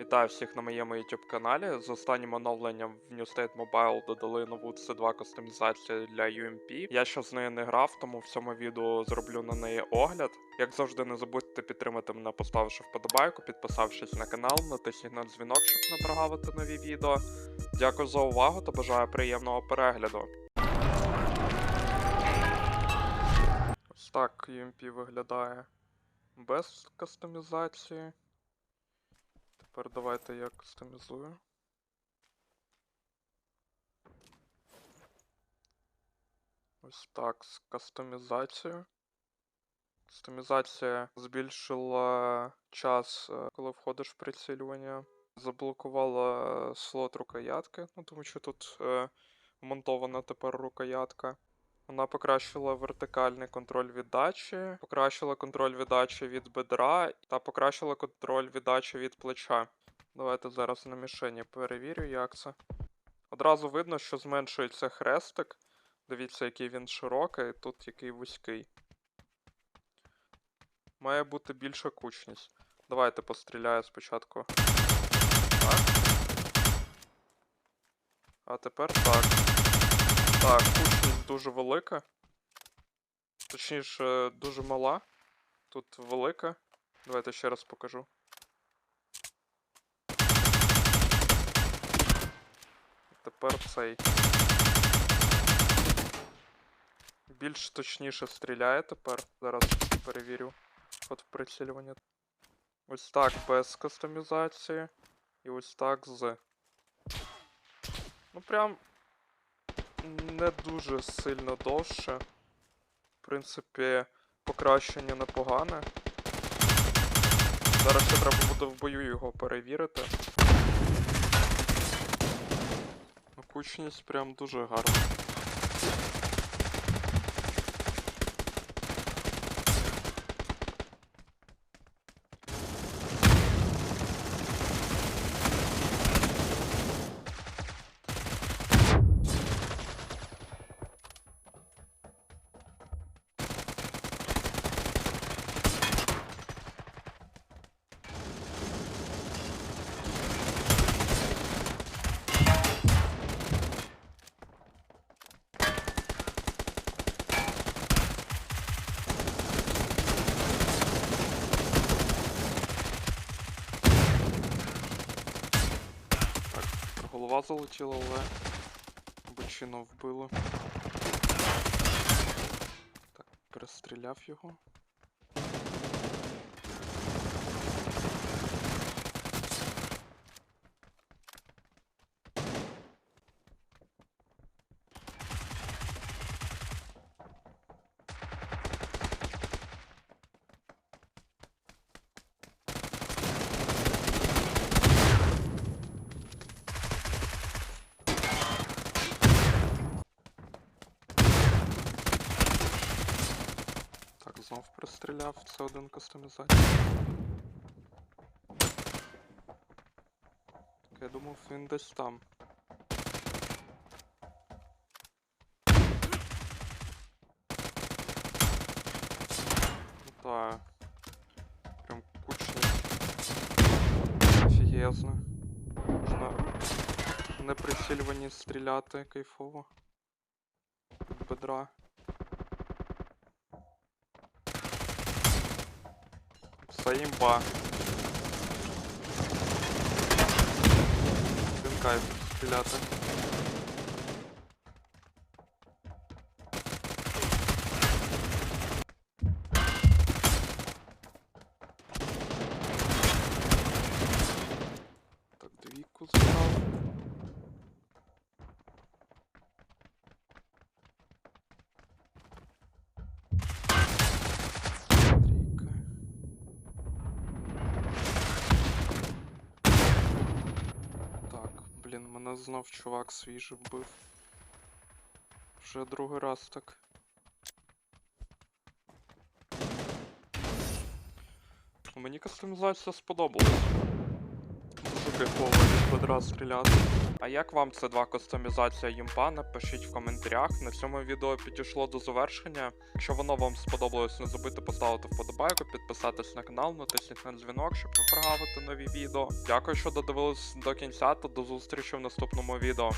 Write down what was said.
Вітаю всіх на моєму YouTube каналі. З останнім оновленням в New State Mobile додали нову C2 кастомізацію для UMP. Я ще з нею не грав, тому в цьому відео зроблю на неї огляд. Як завжди, не забудьте підтримати мене, поставивши вподобайку, підписавшись на канал, натисніть на дзвінок, щоб не прогавити нові відео. Дякую за увагу та бажаю приємного перегляду. Ось так UMP виглядає без кастомізації. Тепер давайте я кастомізую. Ось так, з кастомізацією. Кастомізація збільшила час, е, коли входиш в прицілювання. Заблокувала слот рукоятки, ну тому що тут е, вмонтована тепер рукоятка. Вона покращила вертикальний контроль віддачі, покращила контроль віддачі від бедра та покращила контроль віддачі від плеча. Давайте зараз на мішені перевірю, як це. Одразу видно, що зменшується хрестик. Дивіться, який він широкий, тут який вузький. Має бути більша кучність. Давайте постріляю спочатку. Так. А тепер так. Так, кучність дуже велика. Точніше, дуже мала. Тут велика. Давайте ще раз покажу. Тепер цей. Більш точніше стріляє тепер. Зараз перевірю ход прицілювання. Ось так без кастомізації. І ось так з. Ну прям не дуже сильно довше. В принципі, покращення непогане. Зараз ще треба буде в бою його перевірити. Кучність прям дуже гарна. Так, голова залетіла, але бочину вбило. Так, перестріляв його. Знов пристріляв, це один кастомізація. Так, я думав, він десь там. Ну так. Прям кучність. Офігезно. Можна на прицілюванні стріляти кайфово. Від бедра. Все імба. Він кайф стріляти. Так, двійку забрав. Трійка. Так, блін, мене знов чувак свіжий вбив. Вже другий раз так. Ну, Мені кастомізація сподобалась. Кайфово від квадра стріляти. А як вам це два кастомізація їмпа? Напишіть в коментарях. На цьому відео підійшло до завершення. Якщо воно вам сподобалось, не забудьте поставити вподобайку, підписатись на канал, натисніть на дзвінок, щоб не прогавити нові відео. Дякую, що додивились до кінця та до зустрічі в наступному відео.